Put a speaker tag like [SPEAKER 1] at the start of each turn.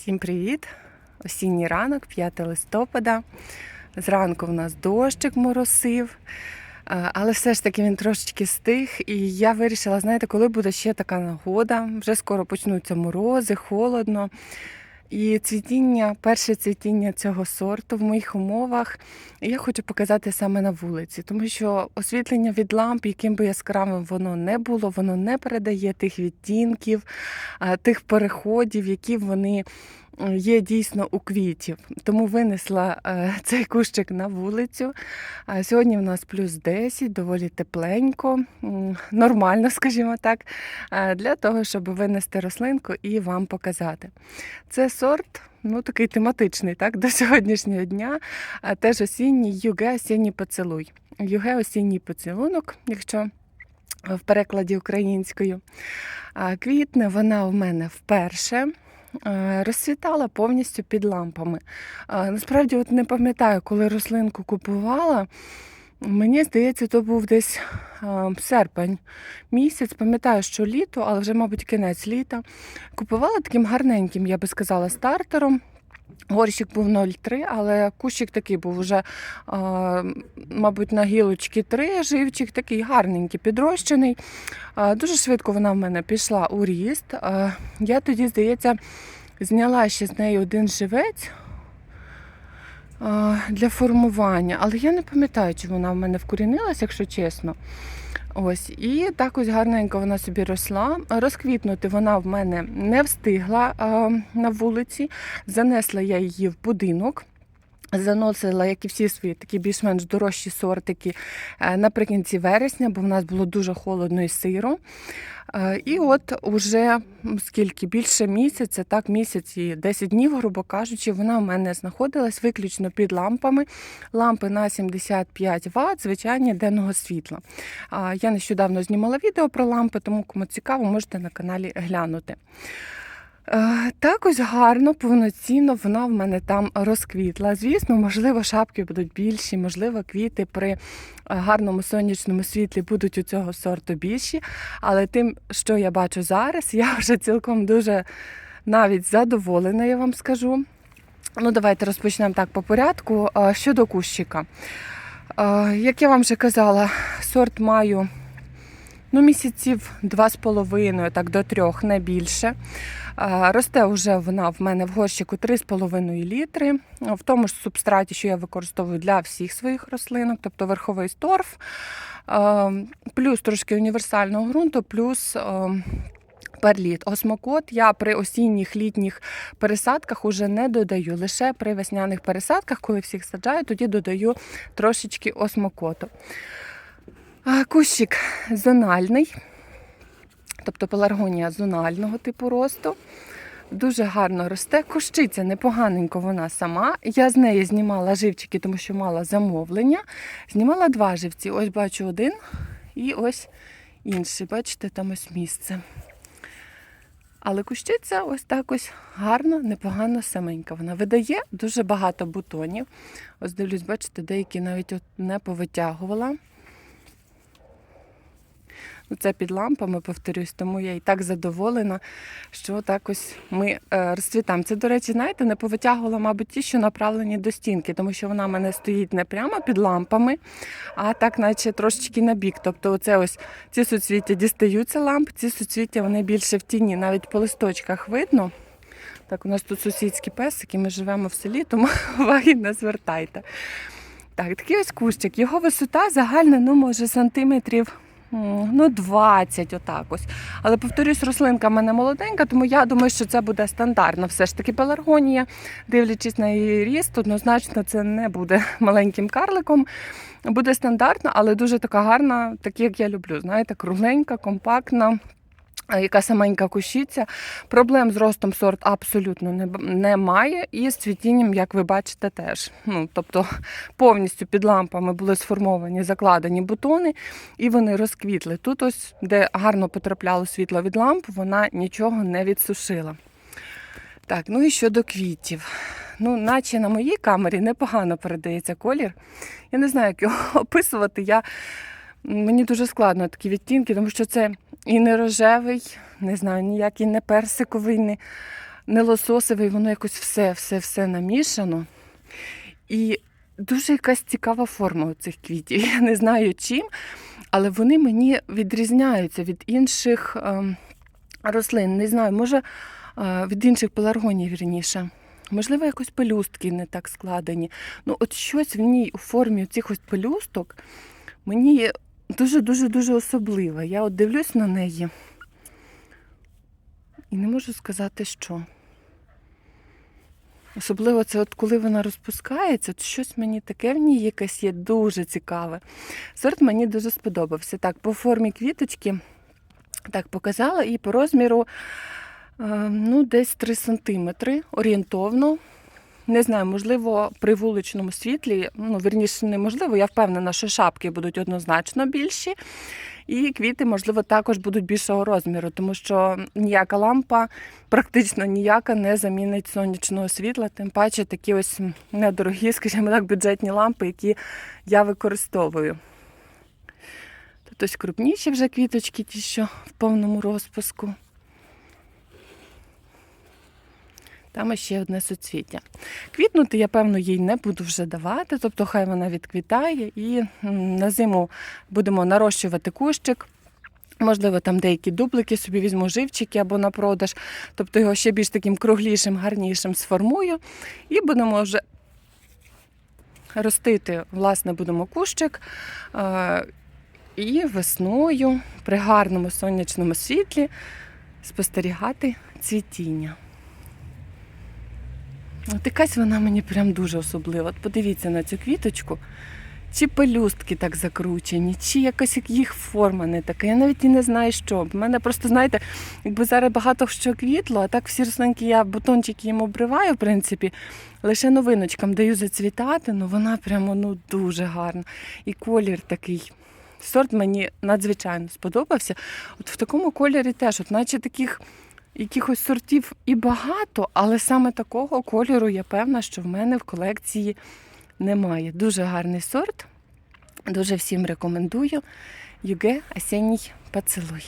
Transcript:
[SPEAKER 1] Всім привіт! Осінній ранок, 5 листопада. Зранку в нас дощик моросив, але все ж таки він трошечки стих. І я вирішила, знаєте, коли буде ще така нагода, вже скоро почнуться морози, холодно. І цвітіння, перше цвітіння цього сорту в моїх умовах. Я хочу показати саме на вулиці, тому що освітлення від ламп, яким би яскравим воно не було, воно не передає тих відтінків, тих переходів, які вони є дійсно у квітів. Тому винесла е, цей кущик на вулицю. Сьогодні в нас плюс 10, доволі тепленько, нормально, скажімо так, е, для того, щоб винести рослинку і вам показати. Це сорт. Ну, такий тематичний, так, до сьогоднішнього дня. А теж осінній юге осінній поцілуй. Юге осінній поцілунок, якщо в перекладі українською. А Квітне вона у мене вперше. Е, Розцвітала повністю під лампами. Насправді, от не пам'ятаю, коли рослинку купувала. Мені здається, то був десь е, серпень місяць. Пам'ятаю, що літо, але вже, мабуть, кінець літа. Купувала таким гарненьким, я би сказала, стартером. Горщик був 0,3, але кущик такий був уже, е, мабуть, на гілочки 3 живчик, такий гарненький, підрощений. Дуже швидко вона в мене пішла у ріст. Я тоді, здається, зняла ще з неї один живець для формування, але я не пам'ятаю, чи вона в мене вкорінилась, якщо чесно. Ось, і так ось гарненько вона собі росла. Розквітнути вона в мене не встигла а, на вулиці. Занесла я її в будинок. Заносила, як і всі свої такі більш-менш дорожчі сортики е, наприкінці вересня, бо в нас було дуже холодно і сиро. Е, І от уже скільки більше місяця, так місяць і 10 днів, грубо кажучи, вона в мене знаходилась виключно під лампами. Лампи на 75 Вт, звичайні денного світла. Я нещодавно знімала відео про лампи, тому кому цікаво, можете на каналі глянути. Е, Так ось гарно, повноцінно вона в мене там розквітла. Звісно, можливо, шапки будуть більші, можливо, квіти при е, гарному сонячному світлі будуть у цього сорту більші. Але тим, що я бачу зараз, я вже цілком дуже навіть задоволена, я вам скажу. Ну, давайте розпочнемо так по порядку. Е, Щодо кущика. Як я вам вже казала, сорт маю ну, місяців два з половиною, так до трьох, не більше. Росте вже вона в мене в горщику 3,5 літри. В тому ж субстраті, що я використовую для всіх своїх рослинок, тобто верховий торф, плюс трошки універсального ґрунту, плюс. Перліт, осмокот я при осінніх літніх пересадках уже не додаю. Лише при весняних пересадках, коли всіх саджаю, тоді додаю трошечки осмокоту. Кущик зональний, тобто пеларгонія зонального типу росту. Дуже гарно росте. Кущиця непоганенько вона сама. Я з неї знімала живчики, тому що мала замовлення. Знімала два живці. Ось бачу один і ось інший. Бачите, там ось місце. Але кущиця ось так ось гарно, непогано саменька. Вона видає дуже багато бутонів. Ось дивлюсь, бачите, деякі навіть от не повитягувала. Це під лампами, повторюсь, тому я і так задоволена, що так ось ми е, розцвітаємо. Це, до речі, знаєте, не повитягувала, мабуть, ті, що направлені до стінки, тому що вона в мене стоїть не прямо під лампами, а так, наче трошечки на бік. Тобто, оце ось ці суцвіття дістаються ламп, ці суцвіття вони більше в тіні, навіть по листочках видно. Так, у нас тут сусідські песики, ми живемо в селі, тому уваги не звертайте. Так, такий ось кущик. Його висота загальна, ну, може, сантиметрів. Ну, 20 отак ось. Але повторюсь, рослинка в мене молоденька, тому я думаю, що це буде стандартно. Все ж таки пеларгонія, дивлячись на її ріст, однозначно це не буде маленьким карликом. Буде стандартно, але дуже така гарна, так як я люблю. Знаєте, кругленька, компактна. А Яка саменька кущиця. Проблем з ростом сорт абсолютно немає. І з цвітінням, як ви бачите, теж. Ну, тобто повністю під лампами були сформовані, закладені бутони, і вони розквітли. Тут, ось, де гарно потрапляло світло від ламп, вона нічого не відсушила. Так, ну і щодо квітів. Ну, наче на моїй камері непогано передається колір. Я не знаю, як його описувати. Я... Мені дуже складно такі відтінки, тому що це і не рожевий, не знаю, ніякий не персиковий, не, не лососовий, воно якось все, все, все намішано. І дуже якась цікава форма у цих квітів. Я не знаю чим, але вони мені відрізняються від інших ем, рослин. Не знаю, може е, від інших пеларгоній, вірніше. Можливо, якось пелюстки не так складені. Ну, от щось в ній у формі цих ось пелюсток мені дуже-дуже дуже особливе. Я от дивлюсь на неї і не можу сказати, що. Особливо це от коли вона розпускається, то щось мені таке в ній якесь є дуже цікаве. Сорт мені дуже сподобався. Так, по формі квіточки так показала і по розміру е, ну, десь 3 см орієнтовно. Не знаю, можливо, при вуличному світлі, ну, вірніше, неможливо, я впевнена, що шапки будуть однозначно більші. І квіти, можливо, також будуть більшого розміру, тому що ніяка лампа, практично ніяка не замінить сонячного світла, тим паче такі ось недорогі, скажімо так, бюджетні лампи, які я використовую. Тут ось крупніші вже квіточки, ті, що в повному розпуску. Там ще одне суцвіття. Квітнути я, певно, їй не буду вже давати, тобто хай вона відквітає і на зиму будемо нарощувати кущик. Можливо, там деякі дублики собі візьму живчики або на продаж, тобто його ще більш таким круглішим, гарнішим сформую. І будемо вже ростити, власне, будемо кущик. е, І весною при гарному сонячному світлі спостерігати цвітіння. От якась вона мені прям дуже особлива. От подивіться на цю квіточку. Чи пелюстки так закручені, чи якась їх форма не така. Я навіть і не знаю, що. В мене просто, знаєте, якби зараз багато що квітло, а так всі рослинки я бутончики їм обриваю, в принципі, лише новиночкам даю зацвітати, ну вона прямо ну, дуже гарна. І колір такий. Сорт мені надзвичайно сподобався. От в такому кольорі теж, от наче таких якихось сортів і багато, але саме такого кольору я певна, що в мене в колекції немає. Дуже гарний сорт. Дуже всім рекомендую. Юге осінній поцілуй.